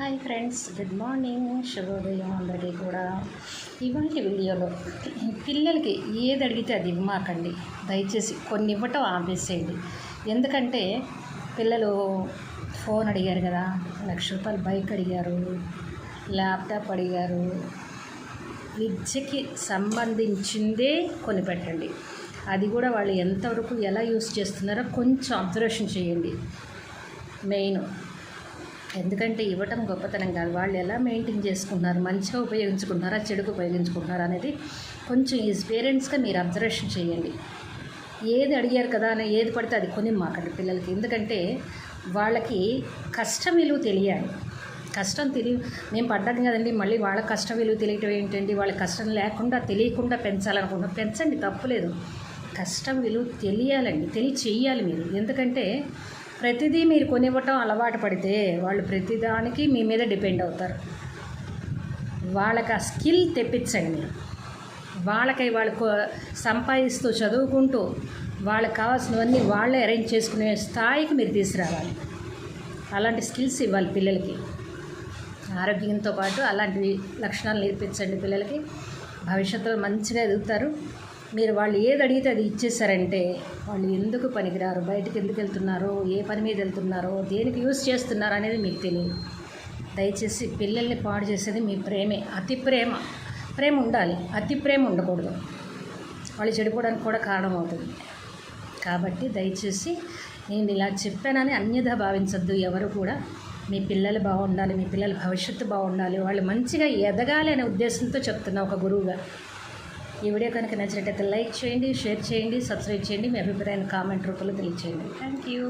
Hi friends good morning శుభోదయం అందరికీ కూడా. ఇవాళ వీడియోలో పిల్లలకి ఏది అడిగితే అది ఇవ్వమాకండి. దయచేసి కొన్ని ఇవ్వటం ఆపేసేయండి. ఎందుకంటే పిల్లలు ఫోన్ అడిగారు కదా లక్ష రూపాయలు బైక్ అడిగారు ల్యాప్టాప్ అడిగారు. విద్యకి సంబంధించిందే కొనిపెట్టండి. అది కూడా వాళ్ళు ఎంతవరకు ఎలా యూస్ చేస్తున్నారో కొంచెం అబ్జర్వేషన్ చేయండి. మెయిన్ ఎందుకంటే ఇవ్వటం గొప్పతనం కాదు. వాళ్ళు ఎలా మెయింటైన్ చేసుకుంటున్నారు మంచిగా ఉపయోగించుకుంటున్నారా చెడుకు ఉపయోగించుకుంటున్నారా అనేది కొంచెం ఈ పేరెంట్స్గా మీరు అబ్జర్వేషన్ చేయండి. ఏది అడిగారు కదా అని ఏది పడితే అది కొని మాకండి పిల్లలకి. ఎందుకంటే వాళ్ళకి కష్టం విలువ తెలియాలి. కష్టం తెలియ మేము పడ్డాం కదండి మళ్ళీ వాళ్ళ కష్టం విలువ తెలియటం ఏంటండి? వాళ్ళ కష్టం లేకుండా తెలియకుండా పెంచాలనుకుంటున్నాం. పెంచండి తప్పులేదు కష్టం విలువ తెలియాలండి తెలియ చెయ్యాలి మీరు. ఎందుకంటే ప్రతిదీ మీరు కొనివ్వటం అలవాటు పడితే వాళ్ళు ప్రతిదానికి మీ మీద డిపెండ్ అవుతారు. వాళ్ళకి ఆ స్కిల్ తెప్పించండి. మీరు వాళ్ళకి వాళ్ళు సంపాదిస్తూ చదువుకుంటూ వాళ్ళకి కావాల్సినవన్నీ వాళ్ళే అరేంజ్ చేసుకునే స్థాయికి మీరు తీసుకురావాలి. అలాంటి స్కిల్స్ ఇవ్వాలి పిల్లలకి. ఆరోగ్యంతో పాటు అలాంటి లక్షణాలు నేర్పించండి పిల్లలకి. భవిష్యత్తులో మంచిగా ఎదుగుతారు. మీరు వాళ్ళు ఏది అడిగితే అది ఇచ్చేసారంటే వాళ్ళు ఎందుకు పనికిరారు? బయటకు ఎందుకు వెళ్తున్నారో? ఏ పని మీద వెళ్తున్నారో? దేనికి యూస్ చేస్తున్నారో అనేది మీకు తెలియదు. దయచేసి పిల్లల్ని పాడు చేసేది మీ ప్రేమే. అతి ప్రేమ. ప్రేమ ఉండాలి. అతి ప్రేమ ఉండకూడదు. వాళ్ళు చెడిపోవడానికి కూడా కారణం అవుతుంది కాబట్టి దయచేసి నేను ఇలా చెప్పానని అన్యథా భావించద్దు. ఎవరు కూడా మీ పిల్లలు బాగుండాలి మీ పిల్లల భవిష్యత్తు బాగుండాలి వాళ్ళు మంచిగా ఎదగాలి అనే ఉద్దేశంతో చెప్తున్నా ఒక గురువుగా ఈ వీడియో కనుక నచ్చినట్టయితే లైక్ చేయండి షేర్ చేయండి సబ్స్క్రైబ్ చేయండి. మీ అభిప్రాయాన్ని కామెంట్ రూపంలో తెలియచేయండి. Thank you.